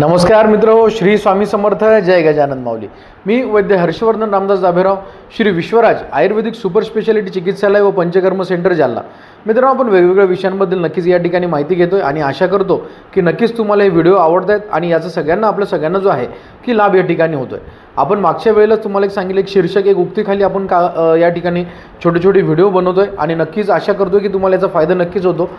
नमस्कार मित्र श्री स्वामी समर्थ जय गजानन माऊली. मी वैद्य हर्षवर्धन रामदास जाभेराव श्री विश्वराज आयुर्वेदिक सुपर स्पेशालिटी चिकित्सालय व पंचकर्म सेंटर जालना. मित्रांनो आपण वेगवेगळ्या विषयांबद्दल नक्कीच या ठिकाणी माहिती घेतो आहे आणि आशा करतो की नक्कीच तुम्हाला हे व्हिडिओ आवडत आहेत आणि याचा सगळ्यांना आपल्या सगळ्यांना जो आहे की लाभ या ठिकाणी होतो आहे आपण मागच्या वेळेलाच तुम्हाला एक सांगितलं एक शीर्षक एक उक्तीखाली आपण का या ठिकाणी छोटे छोटे व्हिडिओ बनवतो आहे आणि नक्कीच आशा करतो की तुम्हाला याचा फायदा नक्कीच होतो.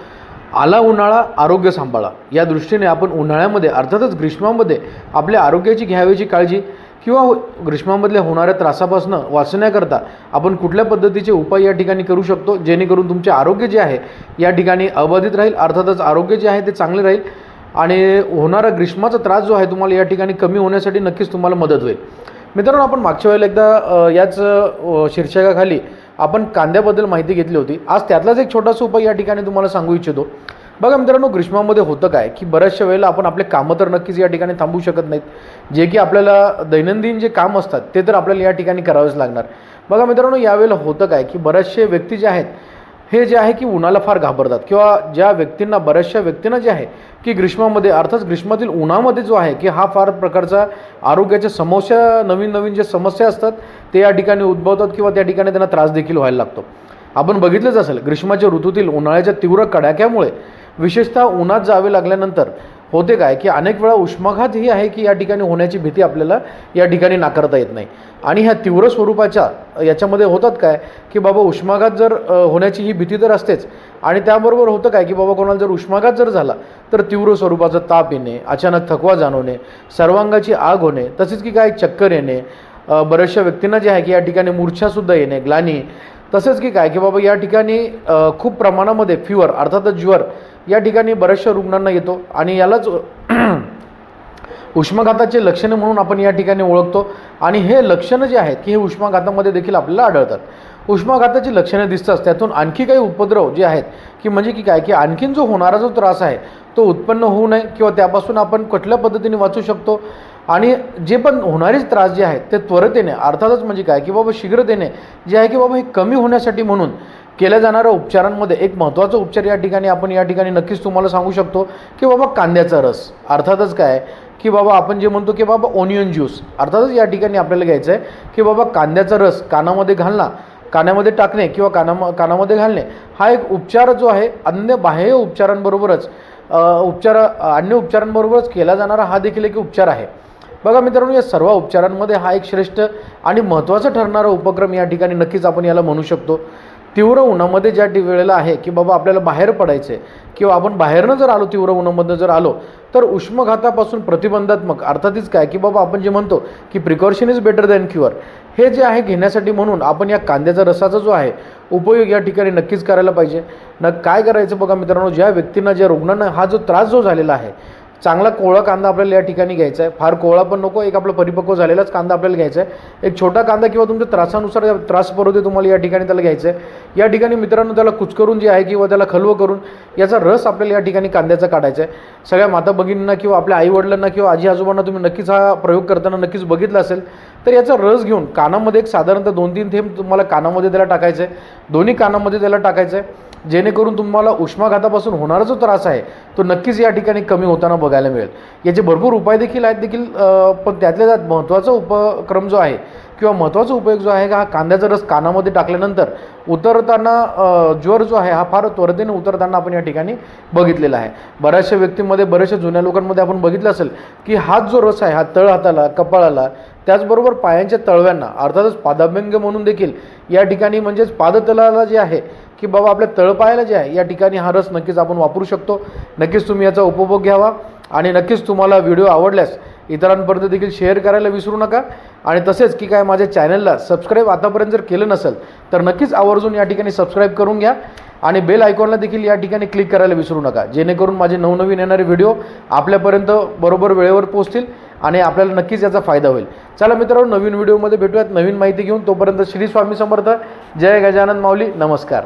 आला उन्हाळा आरोग्य सांभाळा. या दृष्टीने आपण उन्हाळ्यामध्ये अर्थातच ग्रीष्मामध्ये आपल्या आरोग्याची घ्यावयाची काळजी किंवा हो, ग्रीष्मामधल्या होणाऱ्या त्रासापासून वाचण्याकरता आपण कुठल्या पद्धतीचे उपाय या ठिकाणी करू शकतो? जेणेकरून तुमचे आरोग्य जे आहे या ठिकाणी अबाधित राहील अर्थातच आरोग्य जे आहे ते चांगले राहील आणि होणारा ग्रीष्माचा त्रास जो आहे तुम्हाला या ठिकाणी कमी होण्यासाठी नक्कीच तुम्हाला मदत होईल. मित्रांनो आपण मागच्या वेळेला एकदा याच शीर्षकाखाली आपण कांद्याबद्दल माहिती घेतली होती. आज त्यातलाच एक छोटासा उपाय या ठिकाणी तुम्हाला सांगू इच्छितो. बघा मित्रांनो ग्रीष्मामध्ये होतं काय की बऱ्याचशा वेळेला आपण आपले कामं तर नक्कीच या ठिकाणी थांबवू शकत नाहीत. जे की आपल्याला दैनंदिन जे काम असतात ते तर आपल्याला या ठिकाणी करावंच लागणार. बघा मित्रांनो यावेळेला होतं काय की बरेचसे व्यक्ती जे आहेत हे जे आहे की उन्हाला फार घाबरतात. किंवा ज्या व्यक्तींना बऱ्याचशा व्यक्तींना जे आहे की ग्रीष्मामध्ये अर्थात ग्रीष्मातील उन्हामध्ये जो आहे की हा फार प्रकारचा आरोग्याच्या समस्या नवीन नवीन जे समस्या असतात ते या ठिकाणी उद्भवतात किंवा त्या ठिकाणी त्यांना त्रास देखील व्हायला लागतो. आपण बघितलंच असेल ग्रीष्माच्या ऋतूतील उन्हाळ्याच्या तीव्र कडाक्यामुळे विशेषतः उन्हात जावे लागल्यानंतर होते काय की अनेक वेळा उष्माघात ही आहे की या ठिकाणी होण्याची भीती आपल्याला या ठिकाणी नाकारता येत नाही. आणि ह्या तीव्र स्वरूपाच्या याच्यामध्ये होतात काय की बाबा उष्माघात जर होण्याची ही भीती तर असतेच. आणि त्याबरोबर होतं काय की बाबा कोणाला जर उष्माघात जर झाला तर तीव्र स्वरूपाचा ताप येणे अचानक थकवा जाणवणे सर्वांगाची आग होणे तसेच की काय चक्कर येणे बऱ्याचशा व्यक्तींना जे आहे की या ठिकाणी मूर्छासुद्धा येणे ग्लानी तसेच की काय की बाबा या ठिकाणी खूप प्रमाणामध्ये फिवर अर्थातच ज्वर या ठिकाणी बऱ्याचशा रुग्णांना येतो. आणि यालाच उष्माघाताचे लक्षणे म्हणून आपण या ठिकाणी ओळखतो. आणि हे लक्षणं जे आहेत की हे उष्माघातामध्ये देखील आपल्याला आढळतात. उष्माघाताची लक्षणं दिसतात त्यातून आणखी काही उपद्रव जे आहेत की म्हणजे की काय की आणखीन जो होणारा जो त्रास आहे तो उत्पन्न होऊ नये किंवा त्यापासून आपण कुठल्या पद्धतीने वाचू शकतो? आणि जे पण होणारेच त्रास जे आहेत ते त्वरतेने अर्थातच म्हणजे काय? की बाबा शीघ्रतेने जे आहे की बाबा हे कमी होण्यासाठी म्हणून केल्या जाणाऱ्या उपचारांमध्ये एक महत्त्वाचा उपचार या ठिकाणी आपण या ठिकाणी नक्कीच तुम्हाला सांगू शकतो की बाबा कांद्याचा रस. अर्थातच काय? की बाबा आपण जे म्हणतो की बाबा ओनियन ज्यूस. अर्थातच या ठिकाणी आपल्याला घ्यायचं आहे की बाबा कांद्याचा रस कानामध्ये घालणं कानामध्ये टाकणे किंवा काना कानामध्ये घालणे हा एक उपचार जो आहे अन्य बाह्य उपचारांबरोबरच उपचार अन्य उपचारांबरोबरच केला जाणारा हा देखील एक उपचार आहे. बघा मित्रांनो या सर्व उपचारांमध्ये हा एक श्रेष्ठ आणि महत्त्वाचा ठरणारा उपक्रम या ठिकाणी नक्कीच आपण याला म्हणू शकतो. तीव्र उन्हामध्ये ज्या वेळेला आहे की बाबा आपल्याला बाहेर पडायचं आहे किंवा आपण बाहेरनं जर आलो तीव्र उन्हामधनं जर आलो तर उष्मघातापासून प्रतिबंधात्मक अर्थातच काय की बाबा आपण जे म्हणतो की precaution is better than cure हे जे आहे घेण्यासाठी म्हणून आपण या कांद्याचा रसाचा जो आहे उपयोग या ठिकाणी नक्कीच करायला पाहिजे. न काय करायचं बघा मित्रांनो ज्या व्यक्तींना ज्या रुग्णांना हा जो त्रास जो झालेला आहे चांगला कोवळा कांदा आपल्याला या ठिकाणी घ्यायचा आहे. फार कोवळा पण नको एक आपला परिपक्व झालेलाच कांदा आपल्याला घ्यायचा आहे. एक छोटा कांदा किंवा तुमच्या त्रासानुसार त्रास पडू तुम्हाला या ठिकाणी त्याला घ्यायचं आहे. या ठिकाणी मित्रांनो त्याला कुचकरून जे आहे किंवा त्याला खलवं करून याचा रस आपल्याला या ठिकाणी कांद्याचा काढायचा आहे. सगळ्या माता भगिनींना किंवा आपल्या आईवडिलांना किंवा आजी आजोबांना तुम्ही नक्कीच हा प्रयोग करताना नक्कीच बघितला असेल तर याचा रस घेऊन कानामध्ये एक साधारणतः दोन तीन थेंब तुम्हाला कानामध्ये त्याला टाकायचं आहे. दोन्ही कानामध्ये त्याला टाकायचं आहे. जेणेकरून तुम्हाला उष्माघातापासून होणारा जो त्रास आहे तो नक्कीच या ठिकाणी कमी होताना बघायला मिळेल. याचे भरपूर उपाय देखील आहेत देखील पण त्यातल्या त्यात महत्त्वाचा उपक्रम जो आहे किंवा महत्त्वाचा उपयोग जो आहे हा कांद्याचा रस कानामध्ये टाकल्यानंतर उतरताना ज्वर जो आहे हा फार त्वरतेने उतरताना आपण या ठिकाणी बघितलेला आहे. बऱ्याचशा व्यक्तींमध्ये बऱ्याचशा जुन्या लोकांमध्ये आपण बघितलं असेल की हात जो रस आहे हा तळ हाताला कपाळाला त्याचबरोबर पायांच्या तळव्यांना अर्थातच पादाभ्यंग म्हणून देखील या ठिकाणी म्हणजेच पादतलाला जे आहे की बाबा आपल्या तळपायाला जे आहे या ठिकाणी हा रस नक्कीच आपण वापरू शकतो. नक्कीच तुम्ही याचा उपभोग घ्यावा. आणि नक्कीच तुम्हाला व्हिडिओ आवडल्यास इतरांपर्यंत देखील शेअर करायला विसरू नका. आणि तसेच की काय माझ्या चॅनलला सबस्क्राईब आतापर्यंत जर केलं नसेल तर नक्कीच आवर्जून या ठिकाणी सबस्क्राईब करून घ्या. आणि बेल आयकॉनला देखील या ठिकाणी क्लिक करायला विसरू नका. जेणेकरून माझे नवनवीन येणारे व्हिडिओ आपल्यापर्यंत बरोबर वेळेवर पोहोचतील आणि आपल्याला नक्कीच याचा फायदा होईल. चला मित्रांनो नवीन व्हिडिओमध्ये भेटूयात. नवीन माहिती घेऊन तोपर्यंत श्री स्वामी समर्थ. जय गजानन माऊली. नमस्कार.